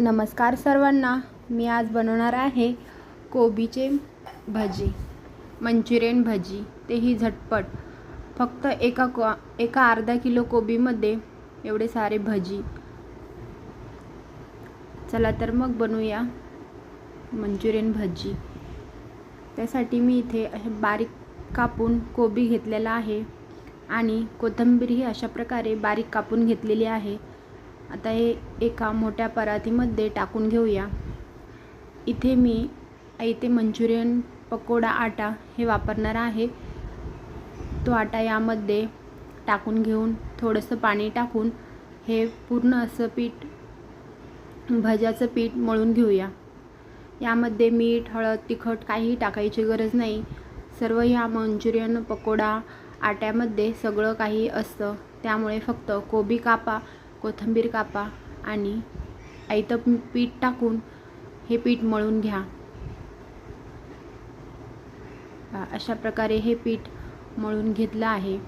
नमस्कार सर्वांना. मी आज बनवणार आहे कोबीचे भजी मंचुरियन भजी. तेही झटपट. फक्त एका को एका अर्धा किलो कोबीमध्ये एवढे सारे भजी. चला तर मग बनवूया मंचुरियन भजी. त्यासाठी मी इथे असे बारीक कापून कोबी घेतलेला आहे आणि कोथिंबीरही अशा प्रकारे बारीक कापून घेतलेली आहे. आता हे एका मोठ्या परातीमध्ये टाकून घेऊया. इथे मी इथे मंचुरियन पकोडा आटा हे वापरणार आहे. तो आटा यामध्ये टाकून घेऊन थोडंसं पाणी टाकून हे पूर्ण असं पीठ भज्याचं पीठ मळून घेऊया. यामध्ये मीठ हळद तिखट काहीही टाकायची गरज नाही. सर्व ह्या मंचुरियन पकोडा आट्यामध्ये सगळं काही असतं. त्यामुळे फक्त कोबी कापा कोथिंबीर कापा आणि आयतं पीठ टाकून हे पीठ मळून घ्या. अशा प्रकारे हे पीठ मळून घेतलं आहे.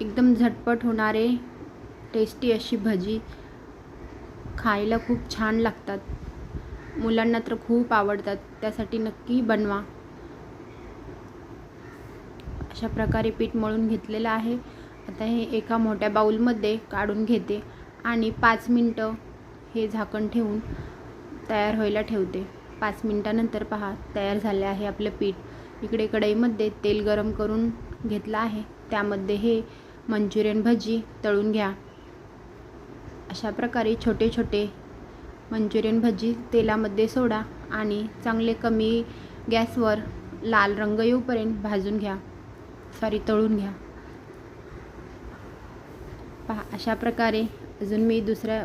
एकदम झटपट होणारे टेस्टी अशी भजी खायला खूप छान लागतात. मुलांना तर खूप आवडतात. त्यासाठी नक्की बनवा. अशा प्रकारे पीठ मळून घेतलेलं आहे. आता हे एका मोठ्या बाऊलमध्ये काढून घेते आणि पाच मिनटं हे झाकण ठेवून तयार व्हायला ठेवते. पाच मिनटानंतर पहा तयार झाले आहे आपलं पीठ. इकडे कढईमध्ये तेल गरम करून घेतलं आहे. त्यामध्ये हे मंचुरियन भजी तळून घ्या. अशा प्रकारे छोटे छोटे मंचुरियन भजी तेलामध्ये सोडा आणि चांगले कमी गॅसवर लाल रंग येऊपर्यंत भाजून घ्या. सॉरी तळून घ्या. पहा अशा प्रकारे अजून मी दुसऱ्या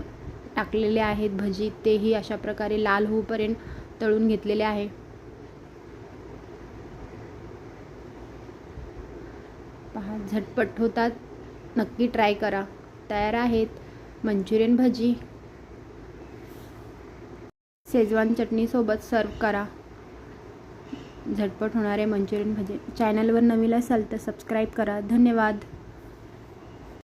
टाकलेले आहेत भजी. तेही अशा प्रकारे लाल होऊपर्यंत तळून घेतलेले आहे. पहा झटपट होतात. नक्की ट्राय करा. तयार आहेत मंचुरियन भजी. शेजवान चटणीसोबत सर्व करा. झटपट होणारे मंचुरियन भजी. चॅनलवर नवीन असाल तर सबस्क्राईब करा. धन्यवाद.